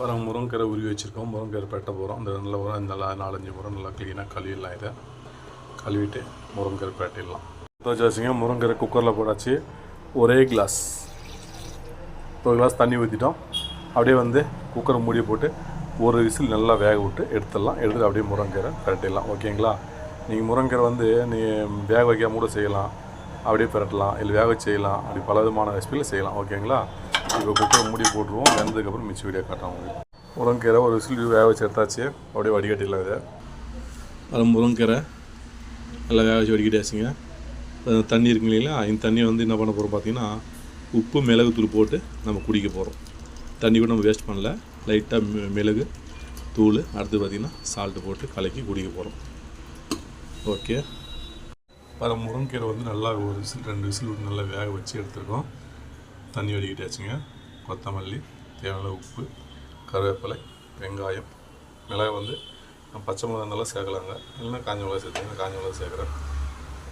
அப்புறம் முருங்கரை உருவி வச்சுருக்கோம். முருங்கரை பெட்ட போகிறோம் அந்த நல்ல உரம் நல்லா நாலஞ்சு முறை நல்லா க்ளீனாக கழுவிடலாம் இதை. கழுவிட்டு முருங்கரை பெட்டிடலாம். வச்சு வச்சுங்க. குக்கரில் போடாச்சு ஒரே கிளாஸ் ஒரு கிளாஸ் தண்ணி ஊற்றிட்டோம் அப்படியே வந்து குக்கரை மூடி போட்டு ஒரு விசில் நல்லா வேக விட்டு எடுத்துடலாம். எடுத்துட்டு அப்படியே முருங்கரை பிரட்டிடலாம். ஓகேங்களா நீங்கள் முருங்கரை வந்து நீ வேக வைக்காம கூட செய்யலாம். அப்படியே பிரட்டலாம். இல்லை வேக செய்யலாம். அப்படி பல விதமான ரெசிபியில் செய்யலாம். ஓகேங்களா இப்போ குக்கரை மூடி போட்டுருவோம். வெந்ததுக்கப்புறம் மிச்ச வீடியோ உங்களுக்கு. முருங்கீரை ஒரு விசில் வேக வச்சு எடுத்தாச்சு அப்படியே வடிகட்டிடலாம் இதை. அது முருங்கீரை நல்லா வேக வச்சு வடிகட்டியாச்சுங்க. தண்ணி இருக்கு இல்லைங்களா? இந்த தண்ணியை வந்து என்ன பண்ண போகிறோம் பார்த்தீங்கன்னா உப்பு மிளகு தூள் போட்டு நம்ம குடிக்க போகிறோம் தண்ணி கூட நம்ம வேஸ்ட் பண்ணல. லைட்டாக மிளகு தூள் அடுத்து பார்த்திங்கன்னா சால்ட்டு போட்டு கலக்கி குடிக்க போகிறோம் ஓகே. வர முருங்கீரை வந்து நல்லா ஒரு விசில் ரெண்டு விசில் நல்லா வேக வச்சு எடுத்துருக்கோம். தண்ணி வடிக்கிட்டாச்சுங்க கொத்தமல்லி தேவையான உப்பு கருவேப்பிலை வெங்காயம். மிளகாய் வந்து பச்சை மிளகா நல்லா சேர்க்கலாங்க. இல்லைன்னா காஞ்ச மிளகாய் சேர்த்துங்க. காஞ்ச மிளகாய் சேர்க்குறேன்.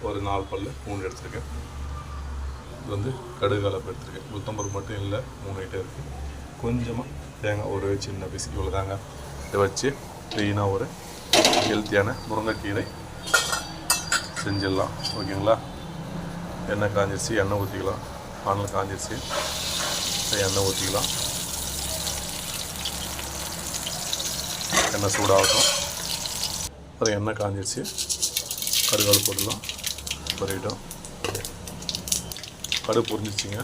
ஒரு நாலு பல் பூண்டு எடுத்துருக்கேன். இது வந்து கடுகு கலப்பு எடுத்துருக்கேன். உளுத்தம்பருப்பு மட்டும் இல்லை மூணு ஐட்டம் இருக்குது கொஞ்சமாக தேங்காய் ஒரு சின்ன பிசி இவ்வளோ தாங்க இதை வச்சு க்ளீனாக ஒரு ஹெல்த்தியான முருங்கைக்கீரை செஞ்சிடலாம். ஓகேங்களா? எண்ணெய் காஞ்சிச்சு எண்ணெய் ஊற்றிக்கலாம் பானில் காஞ்சிருச்சு எண்ணெய் ஊற்றிக்கலாம் எண்ணெய் சூடாகட்டும் அப்புறம் எண்ணெய் காஞ்சிருச்சு கருவேல் போட்டுடலாம் பொறிட்டோம் கடுகு பொரிஞ்சிச்சிங்க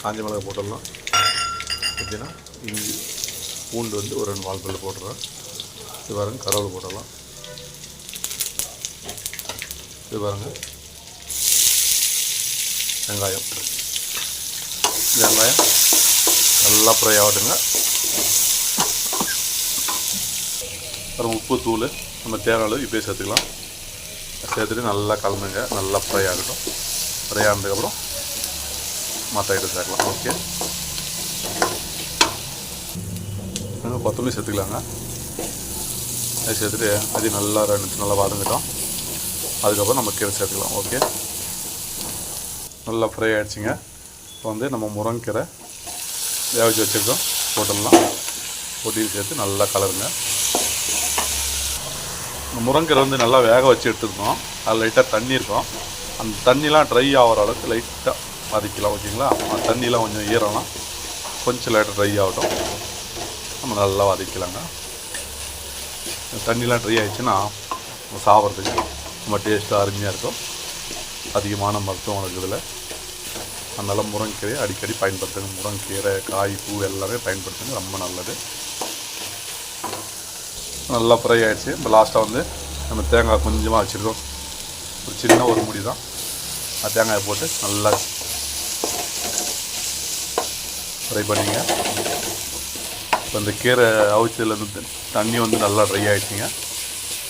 காஞ்ச மிளகாய் போட்டுடலாம் பார்த்தீங்கன்னா இஞ்சி பூண்டு வந்து ஒரு ரெண்டு வாழ்க்கையில் பல்லு இது பாருங்கள் கருவேல் போட்டுடலாம் இது பாருங்கள் வெங்காயம். வெங்காயம். நல்லா ஃப்ரை ஆகட்டுங்க. அப்புறம் உப்பு தூள் நம்ம தேவையான அளவு இப்படியே சேர்த்துக்கலாம். சேர்த்துட்டு நல்லா கலந்துங்க. நல்லா ஃப்ரை ஆகட்டும். ஃப்ரை ஆனதுக்கப்புறம் மற்ற ஐட்டம் சேர்க்கலாம் ஓகே கொத்தமல்லி சேர்த்துக்கலாங்க. அது சேர்த்துட்டு அது நல்லா ரெண்டு நல்லா வதங்கிட்டோம். அதுக்கப்புறம் நம்ம கீரை சேர்த்துக்கலாம். ஓகே நல்லா ஃப்ரை ஆகிடுச்சிங்க இப்போ வந்து நம்ம முருங்கீரை வேக வச்சு வச்சுருக்கோம். போட்டுடலாம். போட்டி சேர்த்து நல்லா கலருங்க. இந்த முருங்கீரை வந்து நல்லா வேக வச்சு எடுத்துருக்கோம் அது லைட்டாக தண்ணி இருக்கும். அந்த தண்ணிலாம் ட்ரை ஆகிற அளவுக்கு லைட்டாக வதக்கலாம் ஓகேங்களா? அந்த தண்ணிலாம் கொஞ்சம் ஈரம்னா கொஞ்சம் லைட்டாக ட்ரை ஆகட்டும். நம்ம நல்லா வதக்கலாங்க. தண்ணிலாம் ட்ரை ஆகிடுச்சுன்னா நம்ம சாப்பிட்றதுக்கு ரொம்ப டேஸ்ட்டாக அருமையாக இருக்கும். அதிகமான மருத்துவம் இருக்குதுல அதனால் முருங்கீரையை அடிக்கடி பயன்படுத்துங்க. முருங்கீரை காய் பூ எல்லாமே பயன்படுத்துங்க. ரொம்ப நல்லது. நல்லா ஃப்ரை ஆகிடுச்சு இப்போ லாஸ்ட்டாக வந்து நம்ம தேங்காய் கொஞ்சமாக வச்சுருக்கோம். ஒரு சின்ன ஒரு முடி தான். அந்த தேங்காயை போட்டு நல்லா ஃப்ரை பண்ணிங்க. இப்போ இந்த கீரை அவிச்சதுலேருந்து தண்ணி வந்து நல்லா ட்ரை ஆகிடுச்சிங்க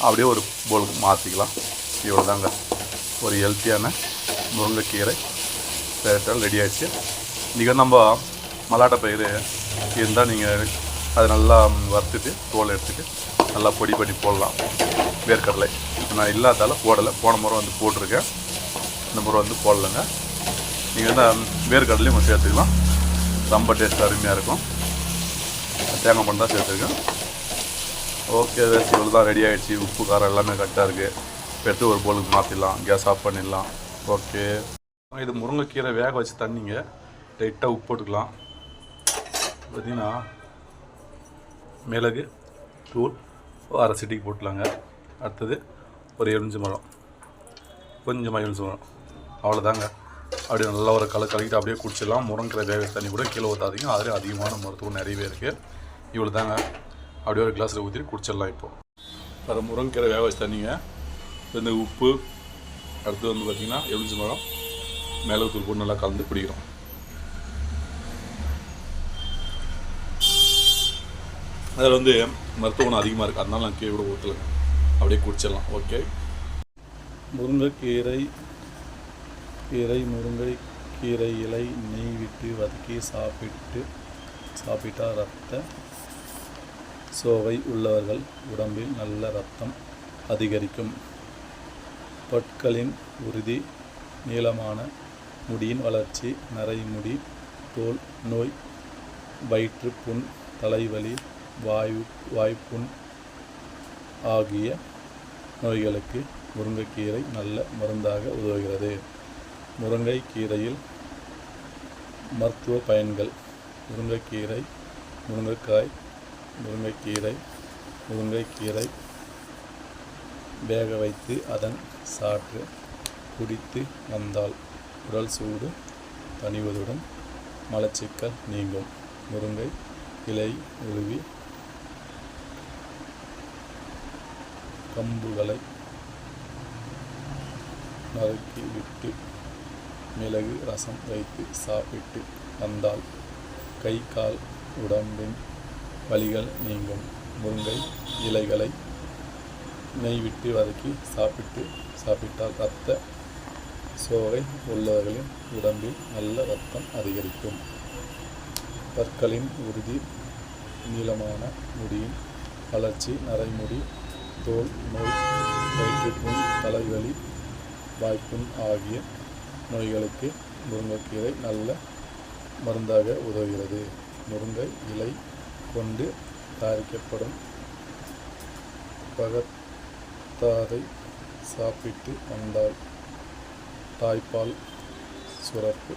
அப்படியே ஒரு போலுக்கு மாற்றிக்கலாம் இவ்வளோ தாங்க ஒரு ஹெல்த்தியான முருங்கைக்கீரை பேரட்டால் ரெடி ஆகிடுச்சு இன்றைக்கி நம்ம மலாட்டை பயிர் இருந்தால் நீங்கள் அதை நல்லா வறுத்துட்டு தோல் எடுத்துட்டு நல்லா பொடி பண்ணி போடலாம். வேர்க்கடலை. இப்போ நான் இல்லாதால போடலை. போன முறை வந்து போட்டிருக்கேன். இந்த முறை வந்து போடலைங்க. நீங்கள் வந்து வேர்க்கடலையும் சேர்த்துக்கலாம். ரொம்ப டேஸ்ட் அருமையாக இருக்கும். தேங்காய் பண்ணி தான் சேர்த்துருக்கேன். ஓகே இவ்வளோ தான் ரெடி ஆகிடுச்சு உப்பு காரம் எல்லாமே கரெக்டாக இருக்குது எடுத்து ஒரு போலுக்கு மாற்றிடலாம் கேஸ் ஆஃப் பண்ணிடலாம். ஓகே இது முருங்கைக்கீரை வேக வச்சு தண்ணிங்க. லைட்டாக உப்பு போட்டுக்கலாம். பார்த்தீங்கன்னா மிளகு தூள் அரை சிட்டிக்கு போட்டுலாங்க அடுத்தது ஒரு எலுமிச்சை மரம் கொஞ்சமாக எலுமிச்சை மரம் அவ்வளோதாங்க அப்படியே நல்லா ஒரு கல கலக்கிட்டு அப்படியே குடிச்சிடலாம். முருங்கீரை வேக தண்ணி கூட கீழே ஊற்றாதீங்க அதில் அதிகமான மருத்துவம் நிறையவே இருக்குது இவ்வளோ தாங்க அப்படியே ஒரு கிளாஸில் ஊற்றிட்டு குடிச்சிடலாம் இப்போது வேறு முருங்கைக்கீரை வேக வச்சு தண்ணிங்க. இந்த உப்பு அடுத்து வந்து பார்த்திங்கன்னா எலுமிச்சை மரம் மிளகுத்தூள் போட்டு நல்லா கலந்து குடிக்கிறோம் அதில் வந்து மருத்துவ குணம் அதிகமாக இருக்குது. அதனால் நான் கீழே கூட ஊற்றலைங்க அப்படியே குடிச்சிடலாம். ஓகே. முருங்கைக்கீரை கீரை முருங்கை கீரை இலை நெய் விட்டு வதக்கி சாப்பிட்டு சாப்பிட்டா ரத்த சோவை உள்ளவர்கள் உடம்பில் நல்ல ரத்தம் அதிகரிக்கும். பற்களின் உறுதி நீளமான முடியின் வளர்ச்சி நரைமுடி தோல் நோய் வயிற்றுப்புண் தலைவலி வாயு வாய்ப்புண் ஆகிய நோய்களுக்கு முருங்கைக்கீரை நல்ல மருந்தாக உதவுகிறது. முருங்கைக்கீரையில் மருத்துவ பயன்கள். முருங்கைக்கீரை முருங்கைக்காய் முருங்கைக்கீரை முருங்கைக்கீரை வேக வைத்து அதன் சாற்று குடித்து வந்தால் உடல் சூடு தணிவதுடன் மலச்சிக்கல் நீங்கும். முருங்கை இலை உருவி கம்புகளை நறுக்கி விட்டு மிளகு ரசம் வைத்து சாப்பிட்டு வந்தால் கை கால் உடம்பின் வலிகள் நீங்கும். முருங்கை இலைகளை நெய் விட்டு வதக்கி சாப்பிட்டு சாப்பிட்டால் ரத்த சோகை உள்ளவர்களின் உடம்பில் நல்ல ரத்தம் அதிகரிக்கும். பற்களின் உறுதி நீளமான முடியின் வளர்ச்சி நரைமுடி தோல் நோய் வயிற்றுப்புண் தலைவலி வாய்ப்புண் ஆகிய நோய்களுக்கு முருங்கைக்கீரை நல்ல மருந்தாக உதவுகிறது. முருங்கை இலை கொண்டு தயாரிக்கப்படும் தாதை சாப்பிட்டு வந்தால் தாய்ப்பால் சுரப்பு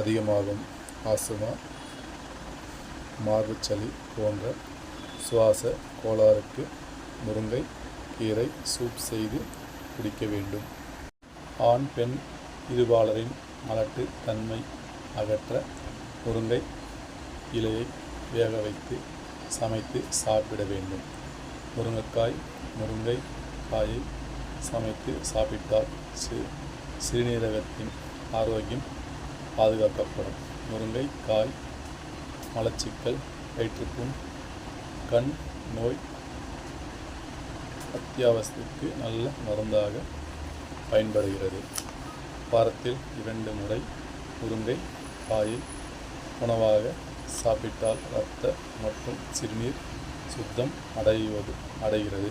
அதிகமாகும். ஆசுமா மார்புச்சளி போன்ற சுவாச கோளாறுக்கு முருங்கை கீரை சூப் செய்து குடிக்க வேண்டும். ஆண் பெண் இருபாலரின் மலட்டு தன்மை அகற்ற முருங்கை இலையை வேக வைத்து சமைத்து சாப்பிட வேண்டும். முருங்கைக்காய் முருங்கை காயை சமைத்து சாப்பிட்டால் சி சிறுநீரகத்தின் ஆரோக்கியம் பாதுகாக்கப்படும். முருங்கை காய் மலச்சிக்கல் வயிற்றுப்புண் கண் நோய் அத்தியாவசியத்துக்கு நல்ல மருந்தாக பயன்படுகிறது. வாரத்தில் இரண்டு முறை முருங்கை காயை உணவாக சாப்பிட்டால் இரத்த மற்றும் சிறுநீர் சுத்தம் அடைவது அடைகிறது.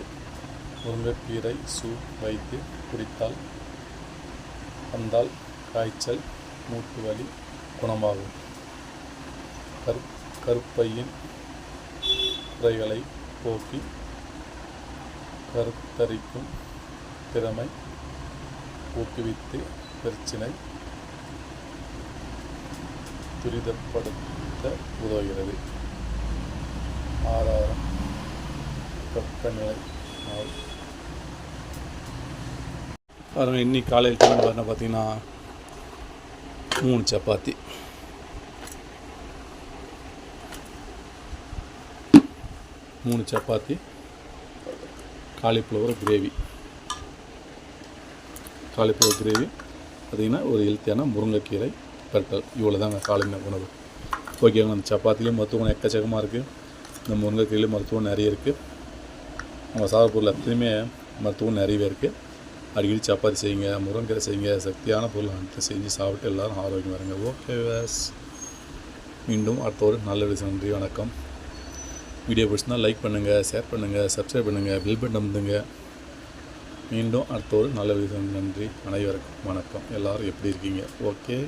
முருங்கைக்கீரை சூப் வைத்து குடித்தால் வந்தால் காய்ச்சல் மூட்டு வலி குணமாகும். கரு கருப்பையின் குறைகளை போக்கி கருத்தரிக்கும் திறமை ஊக்குவித்து பிரச்சினை துரிதப்படுத்த உதவுகிறது. ஆதாரம் வெப்பநிலை நாள் பாருங்க காலையில் டைம் பாருங்க பார்த்தீங்கன்னா மூணு சப்பாத்தி. மூணு சப்பாத்தி காலிஃப்ளவர் கிரேவி. காலிஃப்ளவர் கிரேவி பார்த்திங்கன்னா ஒரு ஹெல்த்தியான முருங்கைக்கீரை பெட்டல் இவ்வளோ தாங்க காலையில் உணவு. ஓகேங்க அந்த சப்பாத்திலையும் மருத்துவம் எக்கச்சக்கமாக இருக்குது இந்த முருங்கைக்கீரையிலும் மருத்துவம் நிறைய இருக்குது நம்ம சாப்பிட்ற பொருள் அத்தனையுமே மருத்துவம் நிறையவே இருக்குது அடிக்கடி சப்பாத்தி செய்யுங்க முருங்கரை செய்யுங்க சக்தியான பொருள் அனைத்து செஞ்சு சாப்பிட்டு எல்லோரும் ஆரோக்கியம் வருங்க ஓகே வேஸ் மீண்டும் அடுத்த ஒரு நல்ல விஷயம் நன்றி வணக்கம். வீடியோ பிடிச்சினா லைக் பண்ணுங்கள் ஷேர் பண்ணுங்கள் சப்ஸ்கிரைப் பண்ணுங்கள் பில் பட்டன் அமுத்துங்க. மீண்டும் அடுத்த ஒரு நல்ல விஷயம் நன்றி அனைவருக்கும் வணக்கம். எல்லோரும் எப்படி இருக்கீங்க? ஓகே